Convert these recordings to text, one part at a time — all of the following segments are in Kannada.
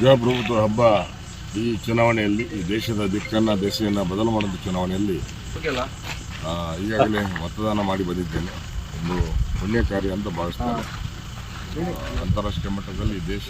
ಪ್ರಜಾಪ್ರಭುತ್ವ ಹಬ್ಬ ಈ ಚುನಾವಣೆಯಲ್ಲಿ ಈ ದೇಶದ ದಿಕ್ಕನ್ನು ದೇಶವನ್ನು ಬದಲು ಮಾಡಿದ ಚುನಾವಣೆಯಲ್ಲಿ ಈಗಾಗಲೇ ಮತದಾನ ಮಾಡಿ ಬಂದಿದ್ದೇನೆ. ಒಂದು ಪುಣ್ಯ ಕಾರ್ಯ ಅಂತ ಭಾವಿಸ್ತಾರೆ ಅಂತಾರಾಷ್ಟ್ರೀಯ ಮಟ್ಟದಲ್ಲಿ ದೇಶ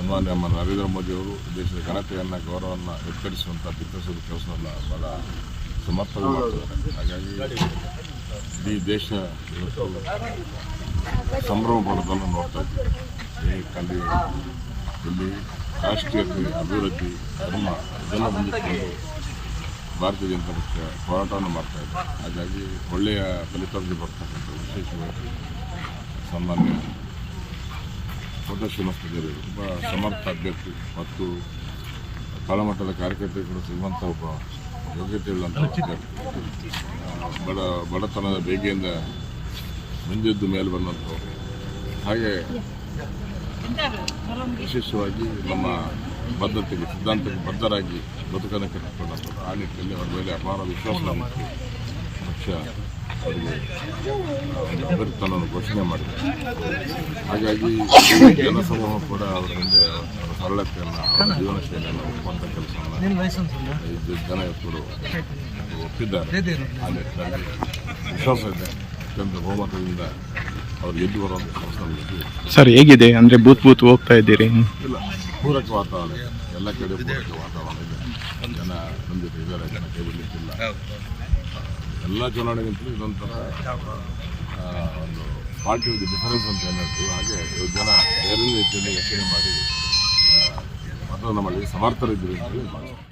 ಸನ್ಮಾನ್ಯ ನರೇಂದ್ರ ಮೋದಿ ಅವರು ದೇಶದ ಘನತೆಯನ್ನು ಗೌರವವನ್ನು ಎತ್ತರಿಸುವಂಥ ಬಿತ್ತರಿಸುವ ಕೆಲಸವನ್ನು ಬಹಳ ಸಮರ್ಥವಾಗಿ ಮಾಡ್ತಿದ್ದಾರೆ. ಹಾಗಾಗಿ ಇಡೀ ದೇಶ ಇವತ್ತು ಸಂಭ್ರಮ ಪಡೋದನ್ನು ನೋಡ್ತಾ ಇದ್ದೀವಿ. ಈ ಅಲ್ಲಿ ಇಲ್ಲಿ ರಾಷ್ಟ್ರೀಯತೆ ಅಭಿವೃದ್ಧಿ ಧರ್ಮ ಇದೆಲ್ಲ ಮುಂದಿಟ್ಟುಕೊಂಡು ಭಾರತೀಯ ಜನತಾ ಪಕ್ಷ ಹೋರಾಟವನ್ನು ಮಾಡ್ತಾ ಇದೆ. ಹಾಗಾಗಿ ಒಳ್ಳೆಯ ಫಲಿತಾಂಶ ಬರ್ತಕ್ಕಂಥ ವಿಶೇಷವಾಗಿ ಸನ್ಮಾನ್ಯ ಕೋಟ ತುಂಬ ಒಬ್ಬ ಸಮರ್ಥ ಅಭ್ಯರ್ಥಿ ಮತ್ತು ತಳಮಟ್ಟದ ಕಾರ್ಯಕರ್ತರು ಸಿಗುವಂಥ ಒಬ್ಬ ಯೋಗ್ಯತೆ ಉಳ್ಳಂಥ ಅಭ್ಯರ್ಥಿ. ಬಡ ಬಡತನದ ಬೇಗೆಯಿಂದ ಮುಂದೆದ್ದು ಮೇಲೆ ಬಂದಂಥವ್ರು ಹಾಗೆ ವಿಶೇಷವಾಗಿ ನಮ್ಮ ಬದ್ಧತೆಗೆ ಸಿದ್ಧಾಂತಕ್ಕೆ ಬದ್ಧರಾಗಿ ಬದುಕನ್ನು ಕಟ್ಟಿಕೊಂಡಂಥದ್ದು. ಆ ನಿಟ್ಟಿನಲ್ಲಿ ಅವರ ಮೇಲೆ ಅಪಾರ ವಿಶ್ವಾಸವಿತ್ತು ಪಕ್ಷ ಅವರಿಗೆ ಅಭ್ಯರ್ಥಿಯನ್ನು ಘೋಷಣೆ ಮಾಡಿದೆ. ಹಾಗಾಗಿ ಜನಸಮೂಹ ಕೂಡ ಅವರ ಹಿಂದೆ ಅವರ ಸರಳತೆಯನ್ನು, ಅವರ ಜೀವನ ಶೈಲಿಯನ್ನು ಒಪ್ಪುವಂಥ ಕೆಲಸವನ್ನು ಐದು ಜನ ಇವತ್ತು ಒಪ್ಪಿದ್ದಾರೆ. ಆ ನಿಟ್ಟಿನಲ್ಲಿ ವಿಶ್ವಾಸ ಇದೆ. ಅತ್ಯಂತ ಬಹುಮತದಿಂದ ಅವ್ರು ಎಲ್ಲಿ ಬರುವಂಥ ಕೆಲಸ ಸರ್ ಹೇಗಿದೆ? ಅಂದ್ರೆ ಬೂತ್ ಬೂತ್ ಹೋಗ್ತಾ ಇದ್ದೀರಿ ಇಲ್ಲ ಪೂರಕ ವಾತಾವರಣ ಎಲ್ಲ ಕಡೆ ಪೂರಕ ವಾತಾವರಣ ಇದೆ. ಜನ ನಮ್ಮ ಜೊತೆ ಇದ್ದಾರೆ ಜನ ಕೈ ಬಿಡಲಿಕ್ಕಿಲ್ಲ. ಎಲ್ಲ ಚುನಾವಣೆಗಿಂತಲೂ ಇದೊಂಥರ ಒಂದು ಪಾರ್ಟಿ ವಿತ್ ಡಿಫರೆನ್ಸ್ ಅಂತ ಏನು ಹೇಳ್ತೀವಿ. ಹಾಗೆ ಇವತ್ತು ಜನ ಬೇರೆ ರೀತಿಯಲ್ಲಿ ಯೋಚನೆ ಮಾಡಿ ಮತದಾನ ಮಾಡಿ ಸಮರ್ಥರಿದ್ದೀವಿ ಅಂತೇಳಿ ಭಾವಿಸ್ತೀನಿ